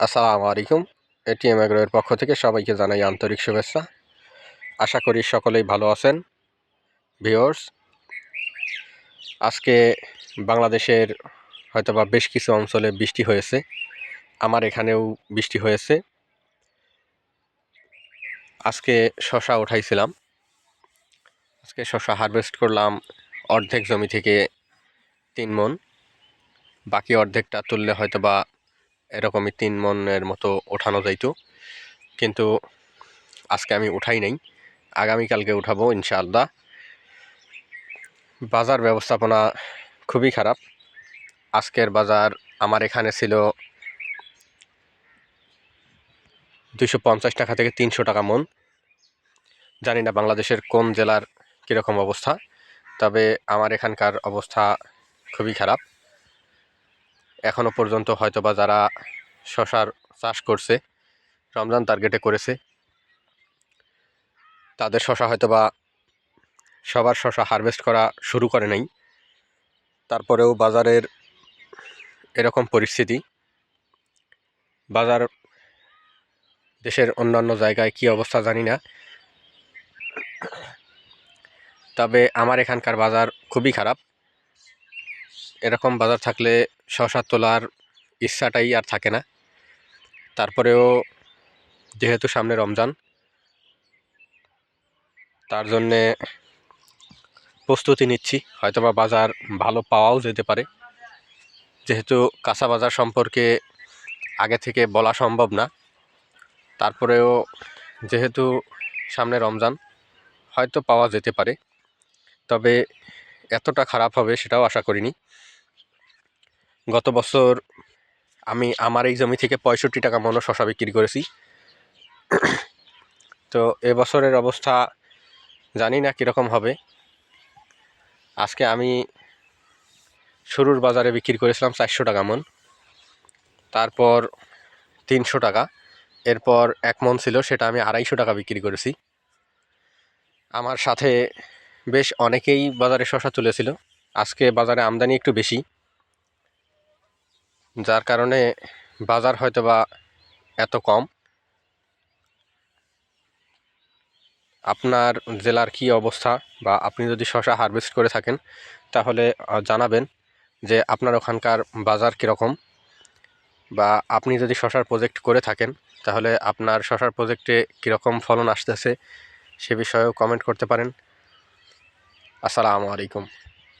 আসসালামু আলাইকুম। এটিএম এগ্রোয়ের পক্ষ থেকে সবাইকে জানাই আন্তরিক শুভেচ্ছা। আশা করি সকলেই ভালো আছেন। ভিওর্স আজকে বাংলাদেশের হয়তোবা বেশ কিছু অঞ্চলে বৃষ্টি হয়েছে। আমার এখানেও বৃষ্টি হয়েছে। আজকে শশা উঠাইছিলাম। আজকে শশা হারভেস্ট করলাম অর্ধেক জমি থেকে তিন মন বাকি অর্ধেকটা তুললে হয়তোবা এরকমই তিন মনের মতো ওঠানো যাইতো। কিন্তু আজকে আমি উঠাই নাই। আগামীকালকে উঠাবো ইনশাআল্লাহ। বাজার ব্যবস্থাপনা খুবই খারাপ। আজকের বাজার আমার এখানে ছিল দুশো পঞ্চাশ টাকা থেকে তিনশো টাকা মন। জানি না বাংলাদেশের কোন জেলার কীরকম অবস্থা, তবে আমার এখানকার অবস্থা খুবই খারাপ। এখনও পর্যন্ত হয়তো বা যারা শশার চাষ করছে, রমজান টার্গেটে করেছে, তাদের শশা হয়তো বা সবার শশা হারভেস্ট করা শুরু করে নাই। তারপরেও বাজারের এরকম পরিস্থিতি। বাজার দেশের অন্যান্য জায়গায় কি অবস্থা জানি না। তবে আমার এখানকার বাজার খুবই খারাপ। এরকম বাজার থাকলে শশা তোলার ইচ্ছাটাই আর থাকে না। তারপরেও যেহেতু সামনে রমজান, তার জন্যে প্রস্তুতি নিচ্ছি। হয়তোবা বাজার ভালো পাওয়াও যেতে পারে। যেহেতু কাঁচা বাজার সম্পর্কে আগে থেকে বলা সম্ভব না, তারপরেও যেহেতু সামনে রমজান, হয়তো পাওয়া যেতে পারে। তবে এতটা খারাপ হবে সেটাও আশা করিনি। গত বছর আমি আমার এই জমি থেকে পঁয়ষট্টি টাকা মনো শশা বিক্রি করেছি। তো এবছরের অবস্থা জানি না কীরকম হবে। আজকে আমি শুরুর বাজারে বিক্রি করেছিলাম চারশো টাকা মন। তারপর তিনশো টাকা। এরপর এক মন ছিল, সেটা আমি আড়াইশো টাকা বিক্রি করেছি। আমার সাথে বেশ অনেকেই বাজারে শশা তুলেছিল। আজকে বাজারে আমদানি একটু বেশি। যার কারণে বাজার হয়তো বা এত কম। আপনার জেলার কি অবস্থা বা আপনি যদি শশা হারভেস্ট করে থাকেন, তাহলে জানাবেন যে আপনার ওখানকার বাজার কীরকম। বা আপনি যদি শশার প্রজেক্ট করে থাকেন, তাহলে আপনার শশার প্রজেক্টে কীরকম ফলন আসতেছে সে বিষয়েও কমেন্ট করতে পারেন। আসসালামু আলাইকুম।